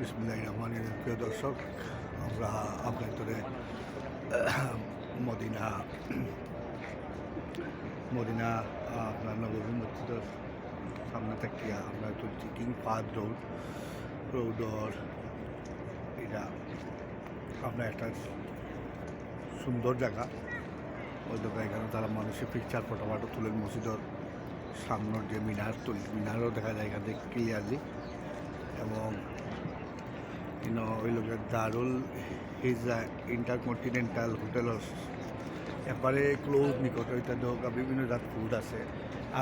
বিসমুল্লাহ রহমান প্রিয় দর্শক, আমরা আপনাদের মদিনা মদিনা, আপনার নবী মসজিদের সামনে থাকিয়া আমরা চলছি কিং পাদ রোড রোডর এটা আপনার একটা সুন্দর জায়গা। ওই জায়গা এখানে তারা মানুষের পিকচার ফটো ফটো তুলেন মসজিদের সামনের যে মিনার তুলি মিনারও দেখা যায় এখান থেকে ক্লিয়ারলি এবং ইনো ওই লোকের দারুল হিজা ইন্টারকন্টিনেন্টাল হোটেলর এবারে ক্লোজ নিকট, ওইটা দোকা বিভিন্ন জাত ফুড আছে,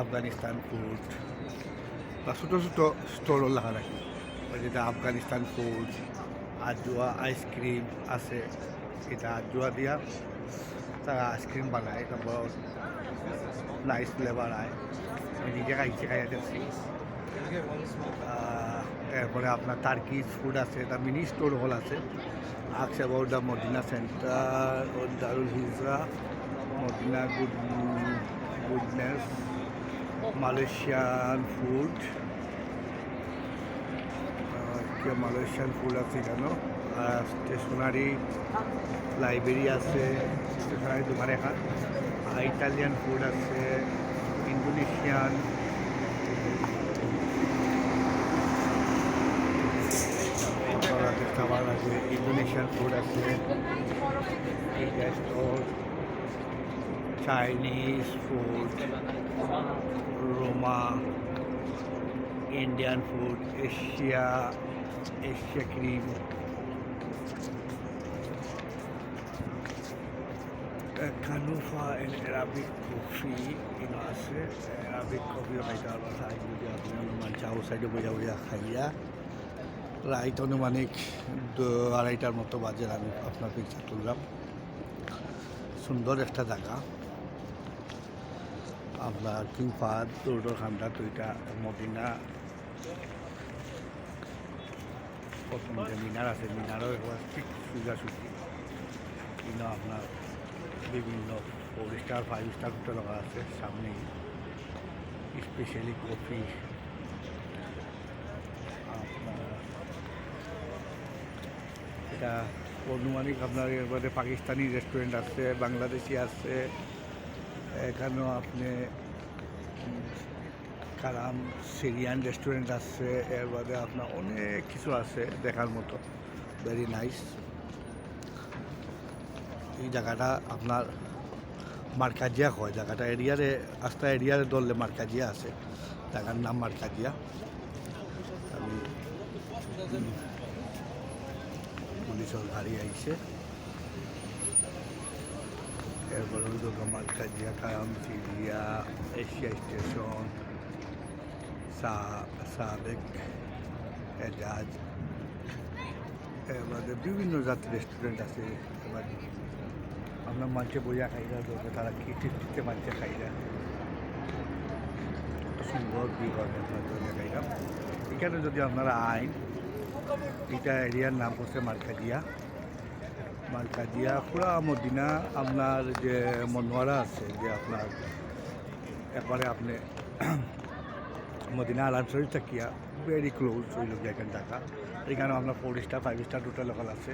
আফগানিস্তান ফুড বা ছোটো ছোটো স্টোরও লাগা রাখি যেটা আফগানিস্তান ফুড আজুয়া আইসক্রিম আছে, এটা আজুয়া দিয়া তারা আইসক্রিম বানায় তারপর নাইস ফ্লেভার আয়। আমি নিজে খাইছি, খাইয়া দেখছি। এরপরে আপনার টার্কিশ ফুড আছে, এটা মিনি স্টোর হল আছে। আক্স about the Madina center O Darul Hijra, Madina good, goodness, Malaysian food. Malaysian food আছে এখানেও? আর স্টেশনারি লাইব্রেরি আছে, স্টেশনারি দোকান এখন। আর ইটালিয়ান ফুড আছে, ইন্দোনেশিয়ান আপনারা খাবার আছে ইন্দোনেশিয়ান ফুড আছে Chinese food Roma Indian food Asia Asia cream কানুফা and Arabic coffee ইনো আছে অ্যারাবিক কফিও খাইতে পারবা চাই যদি আপনি অনুমান চাও সাইডে বোঝা বোঝা খাইয়া রাইট অনুমানিক দু- আড়াইটার মতো বাজে আমি আপনার পিকচার তুললাম। সুন্দর একটা জায়গা। আপনার কিংপাদ রোডর দুইটা মদিনা। প্রথম যে মিনার আছে, মিনারও একবার ঠিক সোজাসুজি। কিন্তু আপনার বিভিন্ন four star five star hotel আছে, সামনেই। স্পেশালি কফি এটা অনুমানিক আপনার এরপরে পাকিস্তানি রেস্টুরেন্ট আছে, বাংলাদেশি আছে, এখানেও আপনি কারাম সিরিয়ান রেস্টুরেন্ট আছে, এর বাদে আপনার অনেক কিছু আছে দেখার মতো। ভেরি নাইস এই জায়গাটা আপনার মার্কাজিয়া হয়, জায়গাটা এরিয়ারে আস্তা এরিয়ারে ধরলে মার্কাজিয়া আছে। জায়গার নাম মার্কাজিয়া। আমি পুলিশের গাড়ি আইছে। এরপরে দুর্গা মার্কাজিয়া কারাম সিরিয়া এশিয়া স্টেশন সাবেক, এজাজ, এবারে বিভিন্ন জাতির রেস্টুরেন্ট আছে। এবার আপনার মানছে বইয়া খাইরা ধরবে তারা কি তৃপ্তিতে মানছে খাইরা। সুন্দর খাইরা। এখানে যদি আপনারা আইন এটা এরিয়ার নাম হচ্ছে মার্কাজিয়া। মার্কাজিয়া পুরা মদিনা, আপনার যে মনোয়ারা আছে, যে আপনার একবারে আপনি মদিনা আলান শরীফ থাকিয়া ভেরি ক্লোজ ওই লোক এখানে টাকা এখানেও আপনার four star five star total local আছে।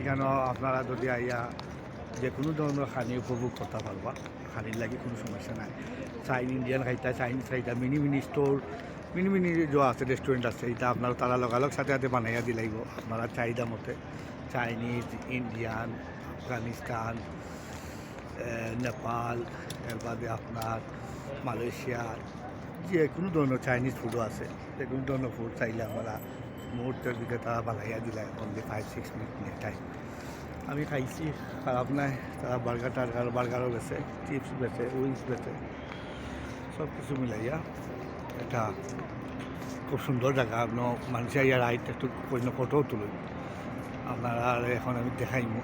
এখানেও আপনারা যদি আইয়া যে কোনো ধরনের খানি উপভোগ করতে পারবা, খানির লাগে কোনো সমস্যা নাই। চাইন ইন্ডিয়ান খাইতা Chinese খাইতা mini mini store mini mini যে আছে রেস্টুরেন্ট আছে এটা আপনারা তারা লগালগ সাথে সাথে বানাইয়া দিলাইব আপনারা চাহিদা মতে চাইনিজ ইন্ডিয়ান আফগানিস্তান নেপাল, এর আপনার মালয়েশিয়া, যে কোনো ধরনের চাইনিজ ফুডও আছে, যে কোনো ধরনের ফুড চাইলে আমরা মুহূর্তের ভিতরে তারা বানাইয়া দিলে অনলি ফাইভ সিক্স মিনিট নিয়ে টাইম আমি খাইছি, খারাপ নাই, তারা বার্গার টার্গার বার্গারও বেছে চিপস বেছে উইংস বেছে সব কিছু মিলাইয়া। এটা খুব সুন্দর জায়গা। আপনার মানুষ ইয়ার আইট একটু কোনো ফটোও তুলুন। আপনারা আর এখন আমি দেখাইমু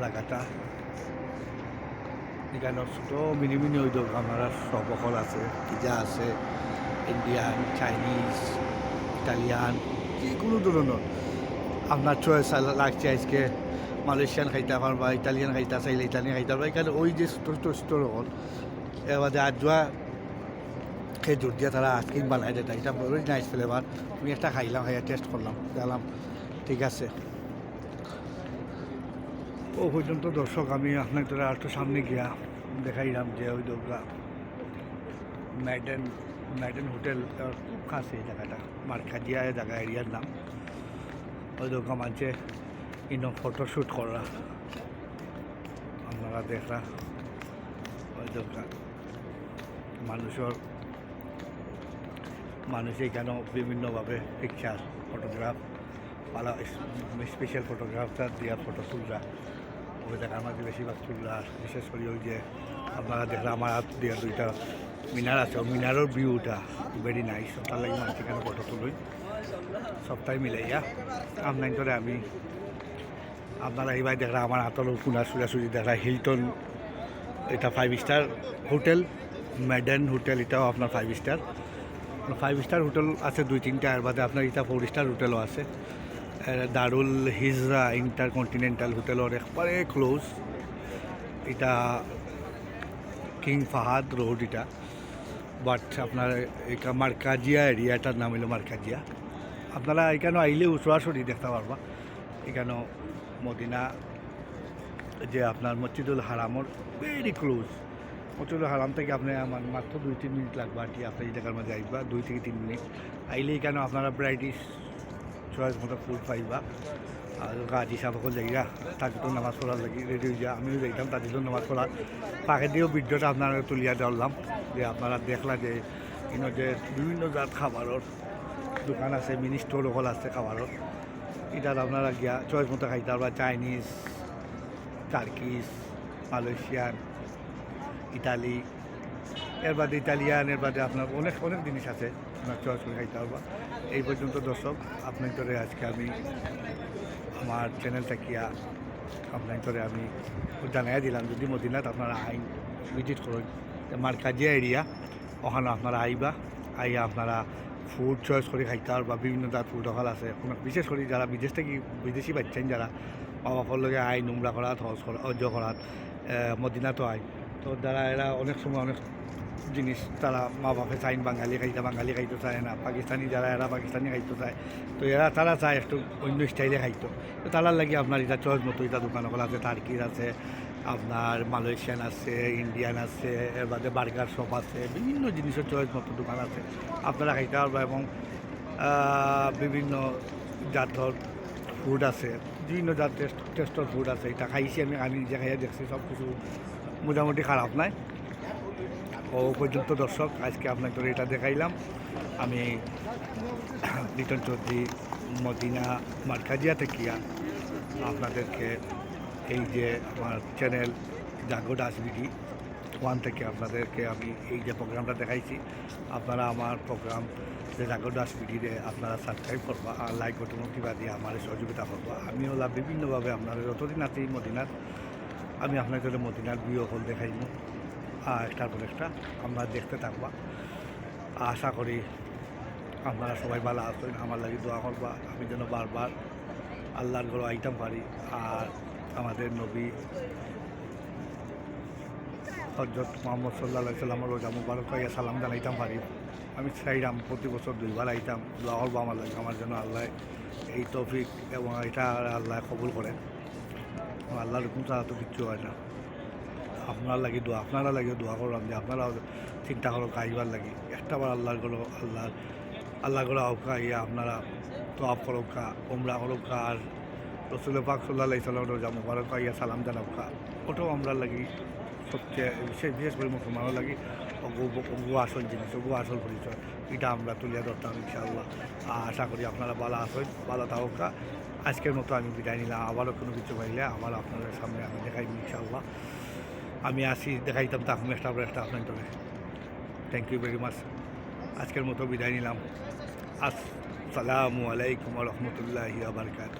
জায়গাটা। এখানে ছোটো মিনি মিনি ওই দোকান সব অকল আছে, পিজা আছে ইন্ডিয়ান চাইনিজ ইটালিয়ান যে কোনো ধরনের। আপনার চয়েস লাগছে আজকে মালয়েশিয়ান খাইতে পারবা ইটালিয়ান খাইতে চাইলে ইটালিয়ান খাইতে পারবা এখানে ওই যে ছোটো ছোটো স্টোর হল আর যোৱা খেজুর দিয়ে তারা আইসক্রিম বানায় যেটা এটা ভেরি নাইস ফ্লেভার আমি একটা খাইলাম, খাইয়া টেস্ট করলাম। দেখলাম ঠিক আছে। ও পর্যন্ত দর্শক, আমি আপনার তোরা একটু সামনে গিয়া দেখাইলাম যে ওই দোকা ম্যাডেন ম্যাডেন হোটেল খুব কাছে এই জায়গাটা। মার্কাজিয়া জায়গা, এরিয়ার নাম। ওই দোকা মানছে ইনো ফটোশ্যুট করা। আপনারা দেখা ওই দোকা মানুষের মানুষ এখানেও বিভিন্নভাবে পিকচার ফটোগ্রাফ ভালো স্পেশাল ফটোগ্রাফটা দিয়া ফটো তুলরা। ওই দেখার মাঝে বেশিরভাগ তুলরা, বিশেষ করে ওই যে আপনারা দেখলে আমার হাত দিয়া দুইটা মিনার আছে মিনারের ভিউটা ভেরি নাইস তার লাগে মানুষ এখানে ফটো তুলই। সবটাই মিলাইয়া আপনার করে আমি আপনারা এইবার দেখরা আমার হাতের কোনা সোজাসুজি দেখরা হিলটন এটা five star hotel Maden hotel এটাও আপনার five star five star hotel আছে দুই, তিনটা। আর বাদে আপনার এটা ফোর স্টার হোটেলও আছে। দারুল হিজরা ইন্টারকন্টিনেন্টাল হোটেলের একবারে ক্লোজ এটা কিং ফাহাদ রোড এটা বাট আপনার এটা মার্কাজিয়া এরিয়াটার নাম হলো মার্কাজিয়া। আপনারা এখানে আইলে সরাসরি দেখতে পারবা। এখানে মদিনা, যে আপনার মসজিদুল হারামর ভেরি ক্লোজ মসজিদুল হারাম থেকে আপনি আমার মাত্র দুই তিন মিনিট লাগবে আর কি আপনি এই জায়গার মধ্যে আইবা দুই থেকে তিন মিনিট। আইলে কেন আপনারা ভ্যারাইটিস চয়েস মতো ফুড পাইবা। আর গাজি সাপকল জায়গা তাকে তো নামাজ পড়ার লাগি রেডি হয়ে যা। আমিও যাইতাম জন্য নামাজ পড়ার তাকে দিয়েও ভিডিওটা আপনারা তুলিয়া ধরলাম, যে আপনারা দেখলা যে ইনো যে বিভিন্ন জাত খাবারের দোকান আছে, মিনি স্টোর হল আছে খাবারের। এটার আপনারা গিয়া চয়েস মতো খাইতে পারবা, চাইনিজ, টার্কিস, মালয়েশিয়ান ইটালি এর বাদে ইটালিয়ান এর বাদে আপনার অনেক অনেক জিনিস আছে আপনার চয়েস করে খাইতে পারবা এই পর্যন্ত দর্শক, আপনার করে আজকে আমি আমার চ্যানেল থাকিয়া আপনার করে আমি জানাই দিলাম। যদি মদিনাত আপনারা আইন ভিজিট করুন মার্কাজিয়া এরিয়া ওখানে আপনারা আইবা, আইয়া আপনারা ফুড চয়েস করে খাইতে পারবা বিভিন্ন জাত ফুড হল আছে। বিশেষ করে যারা বিদেশ থেকে বিদেশি বাচ্চান যারা মা বাবার লগে আই, নোংরা করাত, হজ করা অজ্য করাত মদিনাতো আই। তো যারা এরা অনেক সময় অনেক জিনিস তারা মা বাপে চাইন বাঙালি খাইতে বাঙালি খাইতে চায় না। পাকিস্তানি যারা, এরা পাকিস্তানি খাইতে চায়। তো এরা, তারা চায় একটু অন্য স্টাইলে খাইতো। তো তারার লাগে আপনার এটা চয়েস মতো এটা দোকানগুলো আছে, টার্কির আছে, আপনার মালয়েশিয়ান আছে, ইন্ডিয়ান আছে, এর বাদে বার্গার শপ আছে, বিভিন্ন জিনিসের চয়েস মতো দোকান আছে। আপনারা খাইতে পারবা এবং বিভিন্ন জাতর ফুড আছে, বিভিন্ন জাত টেস্ট, টেস্টর ফুড আছে। এটা খাইছি আমি আমি নিজে খাইয়া দেখছি সব কিছু মোটামুটি খারাপ নাই। ও পর্যন্ত দর্শক, আজকে আপনাকে এটা দেখাইলাম। আমি লিটন চৌধুরী, মদিনা, মার্কাজিয়া থেকে আপনাদেরকে এই যে আমার channel Jago Das BD one থেকে আপনাদেরকে আমি এই যে প্রোগ্রামটা দেখাইছি। আপনারা আমার প্রোগ্রাম যে জাগো দাস বিডিরে আপনারা সাবস্ক্রাইব করবা আর লাইক কিবা দিয়ে আমার সহযোগিতা করবা। আমি বিভিন্নভাবে আপনাদের, যতদিন আছি মদিনার আমি আপনাদের মদিনার বিয়ে হল দেখাইব আর একটার পর একটা আমরা দেখতে থাকবা। আশা করি আপনারা সবাই ভালো আছেন, আমার লাগে দোয়া করবা। আমি যেন বারবার আল্লাহর গড় আইতাম পারি। আর আমাদের নবী হজরত মোহাম্মদ সাল্লাহ সাল্লামর রোজা মুবারক হইয়া সালাম জানাইতাম পারি। আমি চাইলাম প্রতি বছর দুইবার আইতাম। দোয়া করব আমার লাগে, আমার জন্য আল্লাহ এই তৌফিক এবং এটা আল্লাহ কবুল করেন। আল্লাহর হুকুম ছাড়া তো কিচ্ছু হয় না। আপনার লাগে দোয়া আপনারা লাগে দোয়া করলাম যে আপনারা চিন্তা করো খাইবার লাগে। একটা বার আল্লাহর করো আল্লাহ আল্লাহ করে আউকা ইয়া আপনারা তো আপ করোকা ওমরা করোকা আর রসুল পাক সাল্লাহ সাল্লাম রোজা মুবারক ইয়া সালাম জানাওকা ওটাও আমরা লাগি সবচেয়ে বিশেষ বিশেষ করে মুসলমানও লাগি অগু আসল জিনিস অগু আসল পরিচয়। এটা আমরা তুলিয়া ধরতাম, ইনশাআল্লাহ। আশা করি আপনারা ভালো আসেন ভালো থাকা আজকের মতো আমি বিদায় নিলাম। আবারও কোনো কিছু পাইলে আবার আপনাদের সামনে আমি দেখাই ইনশাআল্লাহ। আমি আসি, দেখাইতাম তখন একটা একটা আপনার তবে থ্যাংক ইউ ভেরি মাচ আজকের মতো বিদায় নিলাম। আসসালামু আলাইকুম রহমতুল্লাহি আবরকাত